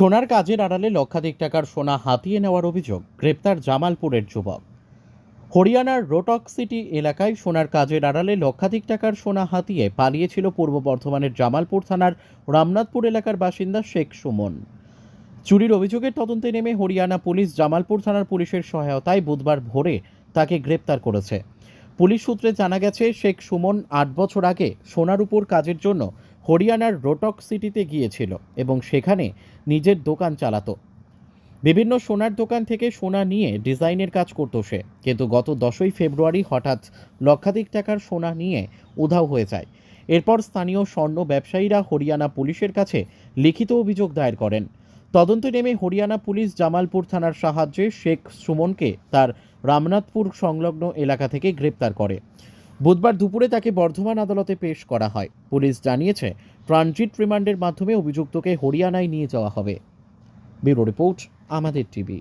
সোনার কাজের আড়ালে লক্ষাধিক টাকার সোনা হাতিয়ে নেওয়ার অভিযোগ গ্রেপ্তার জামালপুরের যুবক। হরিয়ানার রোটক সিটি এলাকায় সোনার কাজের আড়ালে লক্ষাধিক টাকার সোনা হাতিয়ে পালিয়েছিল পূর্ব বর্ধমানের জামালপুর থানার রামনাথপুর এলাকার বাসিন্দা শেখ সুমন। চুরির অভিযোগের তদন্তে নেমে হরিয়ানা পুলিশ জামালপুর থানার পুলিশের সহায়তায় বুধবার ভোরে তাকে গ্রেপ্তার করেছে। পুলিশ সূত্রে জানা গেছে, শেখ সুমন আট বছর আগে সোনার উপর কাজের জন্য হরিয়ানার রোটক সিটিতে গিয়েছিল এবং সেখানে নিজের দোকান চালাতো। বিভিন্ন সোনার দোকান থেকে সোনা নিয়ে ডিজাইনের কাজ করতো সে। কিন্তু গত দশই ফেব্রুয়ারি হঠাৎ লক্ষাধিক টাকার সোনা নিয়ে উধাও হয়ে যায়। এরপর স্থানীয় স্বর্ণ ব্যবসায়ীরা হরিয়ানা পুলিশের কাছে লিখিত অভিযোগ দায়ের করেন। তদন্তে নেমে হরিয়ানা পুলিশ জামালপুর থানার সাহায্যে শেখ সুমনকে তার রামনাথপুর সংলগ্ন এলাকা থেকে গ্রেপ্তার করে। বুধবার দুপুরে তাকে বর্ধমান আদালতে পেশ করা হয়। পুলিশ জানিয়েছে, ট্রানজিট রিমান্ডের মাধ্যমে অভিযুক্তকে হরিয়ানায় নিয়ে যাওয়া হবে। ব্যুরো রিপোর্ট, আমাদের টিভি।